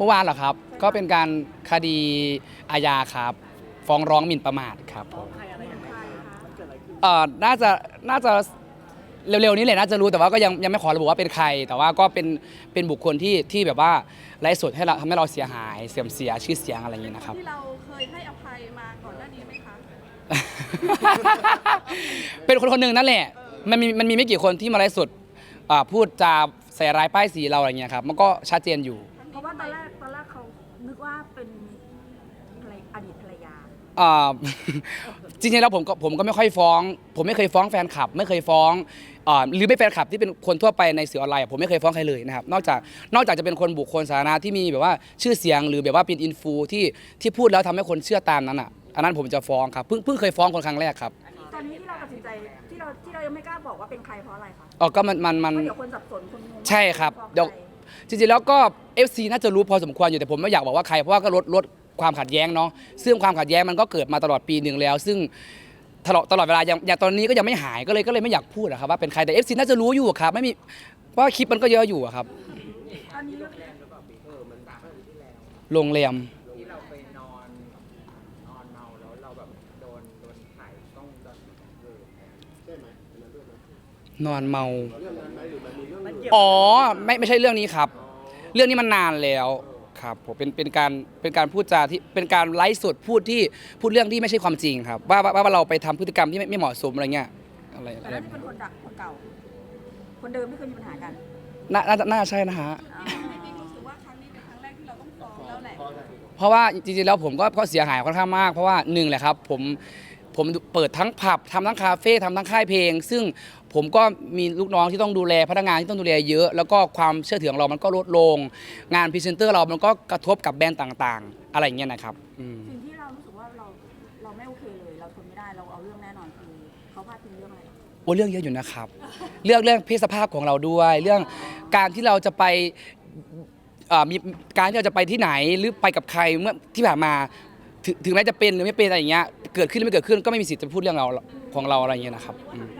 เมื่อวานเหรอครับ ก็เป็นการคดีอาญาครับ ฟ้องร้องหมิ่นประมาทครับผมเอ่อน่าจะน่าจะเร็วๆนี้แหละน่าจะรู้แต่ว่าก็ยังยังไม่ขอระบุว่าเป็นใคร แต่ว่าก็เป็นเป็นบุคคลที่ที่แบบว่าไร้สดให้เราทำให้เราเสียหาย เสื่อมเสียชื่อเสียงอะไรอย่างนี้นะครับ ที่เราเคยให้อภัยมาก่อนหน้านี้ไหมคะ เป็นคนคนหนึ่งนั่นแหละ มันมีมันมีไม่กี่คนที่มาไลฟ์สดอ่าพูดจาใส่ร้ายป้ายสีเราอะไรเงี้ยครับ มันก็ชัดเจนอยู่ อดีตภรรยา อ่า จริงๆแล้วผมก็ผมก็ไม่ค่อยฟ้อง ผมไม่เคยฟ้องแฟนคลับ ไม่เคยฟ้องอ่าหรือไม่แฟนคลับที่เป็นคนทั่วไปในสื่อออนไลน์ผมไม่เคยฟ้องใครเลยนะครับนอกจากนอกจากจะเป็นคนบุคคลสาธารณะที่มีแบบว่าชื่อเสียงหรือแบบว่าเป็นอินฟูที่ที่พูดแล้วทำให้คนเชื่อตามนั้นอะอันนั้นผมจะฟ้องครับเพิ่งเพิ่งเคยฟ้องคนครั้งแรกครับตอนนี้ที่เราตัดสินใจที่เราที่เรายังไม่กล้าบอกว่าเป็นใครเพราะอะไรคะอ๋อก็มันมันมันเพราะเดี๋ยวคนสับสนคนงงใช่ครับฟ้องเดี๋ยวใครจริงๆแล้วก็ FC น่าจะรู้พอสมควรอยู่แต่ผมไม่อยากบอกว่าใครเพราะว่าก็ลดลด ความขัดแย้งเนาะซึ่งความขัดแย้งมันก็เกิดมาตลอดปีหนึ่งแล้ว ซึ่งตลอดตลอดเวลาอย่างอย่างตอนนี้ก็ยังไม่หายก็เลยก็เลยไม่อยากพูดอะครับว่าเป็นใครแต่ FC น่าจะรู้อยู่ครับไม่มีเพราะว่าคลิปมันก็เยอะอยู่อะครับตอนนี้โรงแรมที่เราไปนอนนอนเมาแล้วเราแบบโดนโดนถ่ายกล้องวงจรปิดเออนอนเมาอ๋อไม่ไม่ใช่เรื่องนี้ครับ เรื่องนี้มันนานแล้ว ครับผมเป็นเป็นการเป็นการพูดจาที่เป็นการไลฟ์สดพูดที่พูดเรื่องที่ไม่ใช่ความจริงครับว่าว่าว่าเราไปทำพฤติกรรมที่ไม่ไม่เหมาะสมอะไรเงี้ยอะไรแต่อะไรนั่นที่เป็นคนดักคนเก่า คนเดิมไม่เคยมีปัญหากันน่าน่าจะน่าใช่นะฮะไม่มีรู้สึกว่าครั้งนี้เป็นครั้งแรกที่เราต้องฟ้องแล้วแหละ เพราะว่าจริงๆแล้วผมก็ก็เสียหายค่อนข้างมาก เพราะว่าหนึ่งแหละครับผมผมเปิดทั้งผับทำทั้งคาเฟ่ทำทั้งค่ายเพลง ซึ่ง ผมก็มีลูกน้องที่ต้องดูแลพนักงานที่ต้องดูแลเยอะ แล้วก็ความเชื่อถือของเรามันก็ลดลง งานพรีเซนเตอร์เรามันก็กระทบกับแบรนด์ต่างๆ อะไรอย่างเงี้ยนะครับอืม สิ่งที่เรารู้สึกว่าเราเราไม่โอเคเลย เราทนไม่ได้เราเอาเรื่องแน่นอนคือเขาพาดพิงเรื่องอะไรโอ้เรื่องเยอะอยู่นะครับ เรื่องเรื่องเพศสภาพของเราด้วย เรื่องการที่เราจะไปเอ่อมีการที่เราจะไปที่ไหนหรือไปกับใครเมื่อที่ผ่านมาถึงถึงแม้จะเป็นหรือไม่เป็นอะไรอย่างเงี้ยเกิดขึ้นหรือไม่เกิดขึ้นก็ไม่มีสิทธิ์จะพูดเรื่องเราของเราอะไรอย่างเงี้ยนะครับอืมเ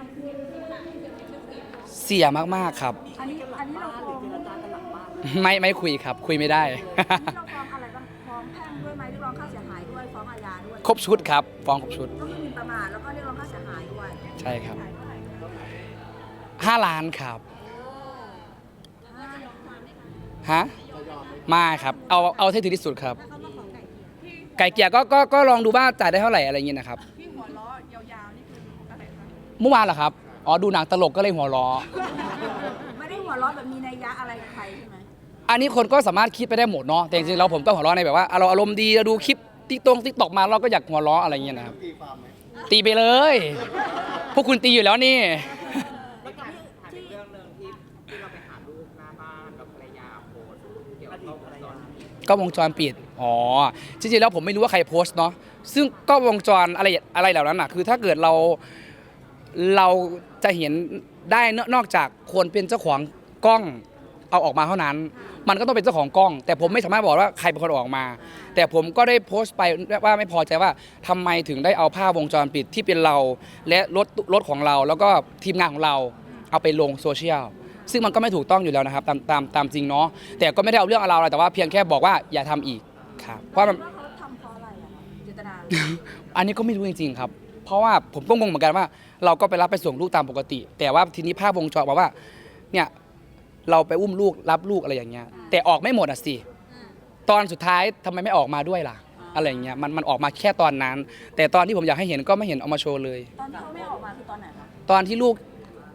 สียมากๆครับ อันนี้อันนี้เราฟ้องเจรจากันหลังบ้านไม่ไม่คุยครับ คุยไม่ได้อันนี้เราฟ้องอะไรบ้างฟ้องแพ่งด้วยไหมเรียกร้องค่าเสียหายด้วยฟ้องอาญาด้วยครบชุดครับ ฟ้องครบชุด ก็คือหมิ่นประมาทแล้วก็เรียกร้องค่าเสียหายด้วยใช่ครับห้าล้านครับฮะไม่ครับ เอาเอาให้ถึงที่สุดครับ ไก่เกลียก็ก็ก็ลองดูว่าจ่ายได้เท่าไหร่อะไรอย่างเงี้ยนะครับ ที่หัวล้อยาวๆนี่คืออะไรคะเมื่อวานเหรอครับ อ๋อดูหนังตลกก็เลยหัวล้อ ไม่ได้หัวเราะแบบมีนัยยะอะไรกับใครใช่ไหมอันนี้คนก็สามารถคิดไปได้หมดเนาะแต่จริงๆแล้วผมก็หัวล้อในแบบว่าเราอารมณ์ดีเราดูคลิปติ๊กตงติ๊กตอกมาเราก็อยากหัวล้ออะไรอย่างเงี้ยนะครับตีไปเลย พวกคุณตีอยู่แล้วนี่ แล้วถามถามอีกเรื่องหนึ่งที่ที่เราไปหาลูกหน้าบ้านกับภรรยาโพสต์เกี่ยวกับกล้องวงจรปิดก็วงจรปิด อ๋อ จริงๆ แล้วผมไม่รู้ว่าใครโพสต์เนาะ ซึ่งก็วงจรอะไรอะไรเหล่านั้นน่ะ คือถ้าเกิดเราเรา จะเห็นได้นนอกจากคนเป็นเจ้าของกล้องเอาออกมาเท่านั้น มันก็ต้องเป็นเจ้าของกล้อง แต่ผมไม่สามารถบอกว่าใครเป็นคนเอาออกมา แต่ผมก็ได้โพสต์ไปว่าไม่พอใจว่าทำไมถึงได้เอาภาพวงจรปิดที่เป็นเรา และรถรถของเรา แล้วก็ทีมงานของเราเอาไปลงโซเชียลซึ่งมันก็ไม่ถูกต้องอยู่แล้วนะครับตามตามตามจริงเนาะแต่ก็ไม่ได้เอาเรื่องเอาราวอะไรแต่ว่าเพียงแค่บอกว่าอย่าทำอีกครับเพราะมันว่าเขาทำเพราะอะไรอะคะเจตนาอันนี้ก็ไม่รู้จริงๆครับ เพราะว่าผมก็งงเหมือนกันว่า เราก็ไปรับไปส่งลูกตามปกติ แต่ว่าทีนี้ภาพวงจรบอกว่าเนี่ยเราไปอุ้มลูกรับลูกอะไรอย่างเงี้ยแต่ออกไม่หมดอะสิตอนสุดท้ายทำไมไม่ออกมาด้วยล่ะ อะไรอย่างเงี้ยมันมันออกมาแค่ตอนนั้น แต่ตอนที่ผมอยากให้เห็นก็ไม่เห็นเอามาโชว์เลย ตอนที่เขาไม่ออกมาคือตอนไหนคะตอนที่ลูก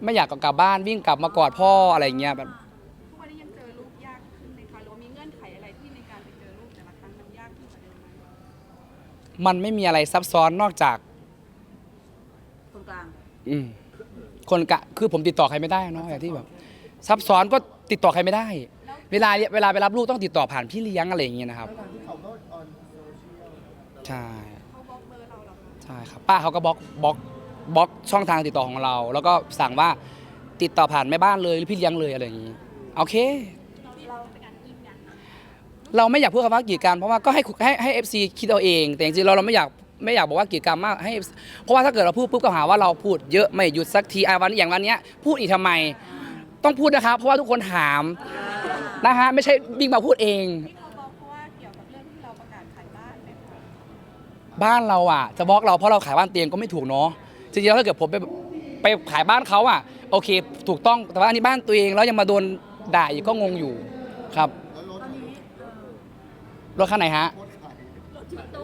ไม่อยากกลับบ้านวิ่งกลับมากอดพ่ออะไรอย่างเงี้ยแบบทุกวันนี้ยังเจอลูกยากขึ้นไหมคะหรือว่ามีเงื่อนไขอะไรที่ในการไปเจอลูกแต่ละครั้งมันยากขึ้นกว่าเดิมไหมมันไม่มีอะไรซับซ้อนนอกจากคนกลาง อืมคนกะคือผมติดต่อใครไม่ได้เนาะอย่างที่แบบซับซ้อนก็ติดต่อใครไม่ได้ เวลาเวลาไปรับลูกต้องติดต่อผ่านพี่เลี้ยงอะไรอย่างเงี้ยนะครับใช่เขาบล็อกเบอร์เราเหรอคะใช่ครับป้าเขาก็บล็อกบล็อกบล็อกช่องทางติดต่อของเรา แล้วก็สั่งว่าติดต่อผ่านแม่บ้านเลยหรือพี่เลี้ยงเลยอะไรอย่างงี้โอเค เราไม่อยากพูดคำว่ากีดกันเพราะว่าก็ให้ให้ให้เอฟซีคิดเอาเอง แต่จริงๆเราเราไม่อยาก ไม่อยากบอกว่ากิจกรรมมากให้ เพราะว่าถ้าเกิดเราพูดปุ๊บก็หาว่าเราพูดเยอะไม่หยุดสักทีไอ้วันอย่างวันเนี้ยพูดอีกทำไม ต้องพูดนะครับ เพราะว่าทุกคนถามนะฮะไม่ใช่บิ๊มาพูดเองบ้านเราอะจะบล็อกเราเพราะเราขายบ้านเตียงก็ไม่ถูกเนาะจริงๆแล้วถ้าเกิดผมไปไปขายบ้านเขาอะโอเค ถูกต้องแต่ว่าอันนี้บ้านตัวเองแล้วยังมาโดนด่าอีกก็งงอยู่ครับรถข้เอรถคันไหนฮะ รถ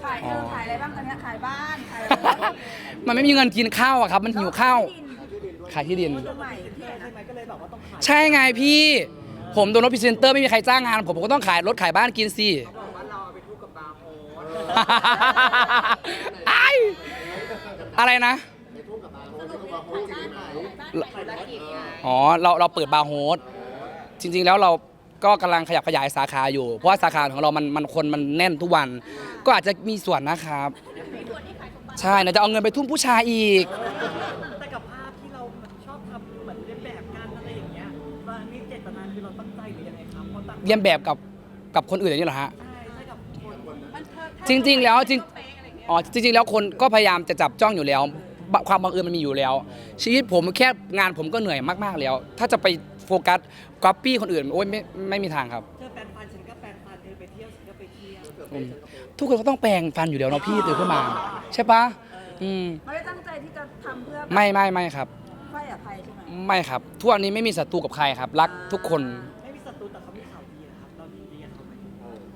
ขายเออขายอะไรบ้างตอนเนี้ยขายบ้านขายอะไรบ้างมันไม่มีเงินกินข้าวอะครับ มันหิวข้าวขายที่ดินตัวใหม่ที่ไหนนะใช่ไหมก็เลยแบบว่าต้องขายใช่ไงพี่ ผมโดนรถพรีเซนเตอร์ไม่มีใครจ้างงาน ผมผมก็ต้องขายรถขายบ้านกินสิบอกว่าเราเอาไปทุบกับบาร์โฮสไอ้อะไรนะธุรกิจไงอ๋อ เราเราเปิดบาร์โฮสจริง ๆ แล้วเรา ก็กำลังขยับขยายสาขาอยู่ เพราะว่าสาขาของเรามันมันคนมันแน่นทุกวัน ก็อาจจะมีส่วนนะครับ ใช่นะจะเอาเงินไปทุ่มผู้ชายอีก แต่กับภาพที่เราชอบทำเหมือนเรียนแบบกันอะไรอย่างเงี้ยว่านี่เจตนาคือเราตั้งใจหรือยังไงครับเพราะตั้งเรียนแบบกับกับคนอื่นอย่างนี้เหรอฮะ ใช่ใช่กับคนมันเธอจริงๆแล้วจริงเป๊ะอะไรเงี้ยอ๋อจริง ๆ แล้วคนก็พยายามจะจับจ้องอยู่แล้วบความบังเอิญมันมีอยู่แล้ว ชีวิตผมแค่งานผมก็เหนื่อยมากๆแล้ว ถ้าจะไปโฟกัสก๊อปปี้คนอื่นโอ้ยไม่ไม่มีทางครับ เธอแปลงฟันฉันก็แปลงฟันเธอไปเที่ยวฉันก็ไปเที่ยวอืมทุกคนก็ต้องแปลงฟันอยู่แล้วเนาะพี่ตื่นขึ้นมา ใช่ปะอืมไม่ได้ตั้งใจที่จะทำเพื่อไม่ไม่ไม่ครับไฟอภัยใช่ไหมไม่ครับ ทุกวันนี้ไม่มีศัตรูกับใครครับ รักทุกคน ไม่มีศัตรูแต่เขามีข่าวดีนะครับเราดีดีกับเขาไหม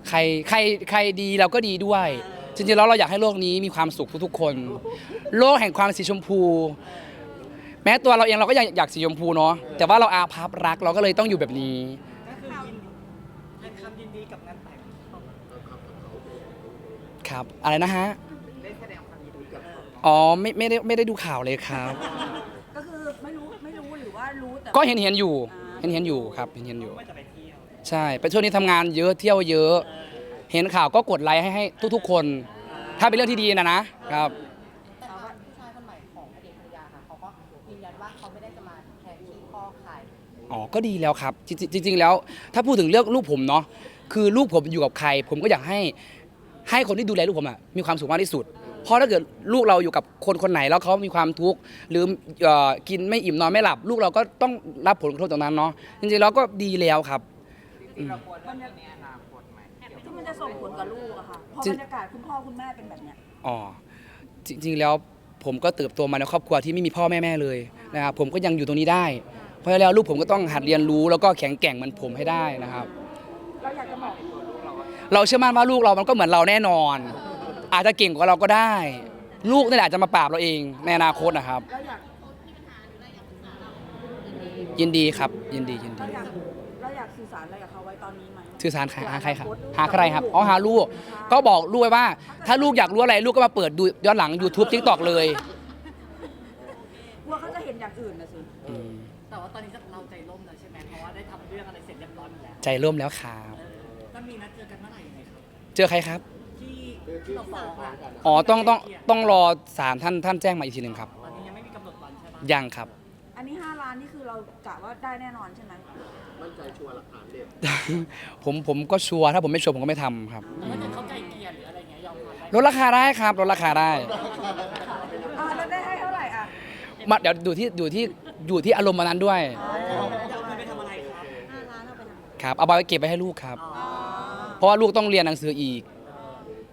ใครใครใครดีเราก็ดีด้วย จริงๆแล้วเราอยากให้โลกนี้มีความสุขทุกๆคน โลกแห่งความสีชมพู แม้ตัวเราเองเราก็อยากอยากสีชมพูเนาะแต่ว่าเราอาภัพรักเราก็เลยต้องอยู่แบบนี้ ก็คือยินดีให้คำยินดีกับงานแต่งของครับ อะไรนะฮะได้แสดงความยินดีกับเขาอ๋อไม่ไม่ได้ไม่ได้ดูข่าวเลยครับ ก็คือไม่รู้ไม่รู้หรือว่ารู้แต่ ก็เห็นเห็นอยู่เห็นเห็นอยู่ครับเห็นเห็นอยู่ ว่าจะไปเที่ยวใช่ไปช่วงนี้ทำงานเยอะเที่ยวเยอะ เห็นข่าวก็กดไลค์ให้ให้ทุกๆคน ถ้าเป็นเรื่องที่ดีนะนะครับ ไม่ได้จะมาแทนที่พ่อใครอ๋อก็ดีแล้วครับ จริงๆจริงๆแล้ว ถ้าพูดถึงเรื่องลูกผมเนาะคือลูกผมอยู่กับใคร ผมก็อยากให้ให้คนที่ดูแลลูกผมอะมีความสุขมากที่สุด เพราะถ้าเกิดลูกเราอยู่กับคนคนไหนแล้วเขามีความทุกข์หรือเอ่อกินไม่อิ่มนอนไม่หลับ ลูกเราก็ต้องรับผลกระทบตรงนั้นเนาะจริงๆแล้วก็ดีแล้วครับจริงๆเราควรเรื่องนี้ในอนาคตไหมเกี่ยวกับที่มันจะส่งผลกับลูกอะค่ะ พอจริบงรรยากาศคุณพ่อคุณแม่เป็นแบบเนี้ย อ๋อจริงๆแล้ว ผมก็เติบโตมาในครอบครัวที่ไม่มีพ่อแม่แม่เลยนะครับผมก็ยังอยู่ตรงนี้ได้ เพราะฉะนั้นแล้วลูกผมก็ต้องหัดเรียนรู้แล้วก็แข็งแกร่งเหมือนผมให้ได้นะครับ เราอยากจะบอกเราเชื่อมั่นว่าลูกเรามันก็เหมือนเราแน่นอน อาจจะเก่งกว่าเราก็ได้ ลูกนี่แหละอาจจะมาปราบเราเองในอนาคตนะครับ เราอยากยินดีครับยินดียินดีเราอยากเราอยากสื่อสารอะไรกับ ไว้ตอนนี้ไหมสื่อสารหาใครครับหาใครครับอ๋อหาลูก ก็บอกลูกไว้ว่า ถ้าลูกอยากรู้อะไรลูกก็มาเปิดดูย้อนหลัง YouTube TikTok เลยกลัวเขาจะเห็นอย่างอื่นนะสิอืมแต่ว่าตอนนี้เราใจร่มแล้วใช่ไหมเพราะว่าได้ทำเรื่องอะไรเสร็จเรียบร้อยหมดแล้วใจร่วมแล้วครับเออก็มีนัดเจอกันเมื่อไหร่ยังไงครับเจอใครครับ ที่ที่เราฟ้องอะอ๋อต้องต้องต้องรอศาลท่านท่านแจ้งมาอีกทีหนึ่งครับตอนนี้ยังไม่มีกำหนดวันใช่ไหมยังครับ อันนี้ 5 ล้านนี่คือเรากะว่าได้แน่นอนใช่ไหม ผมผมก็ชัวร์ถ้าผมไม่ชัวร์ผมก็ไม่ทำครับแต่ถ้าเกิดเขาใจเกลียหรืออะไรเงี้ยยอมความได้ลดราคาได้ครับลดราคาได้อ่าแล้วได้ให้เท่าไหร่อะมาเดี๋ยวดูที่อยู่ที่อยู่ที่อารมณ์วันนั้นด้วยจะเอาเงินไปทำอะไรครับ5ล้านเอาไปทำครับเอาไปเก็บไปให้ลูกครับอ๋อเพราะว่าลูกต้องเรียนหนังสืออีก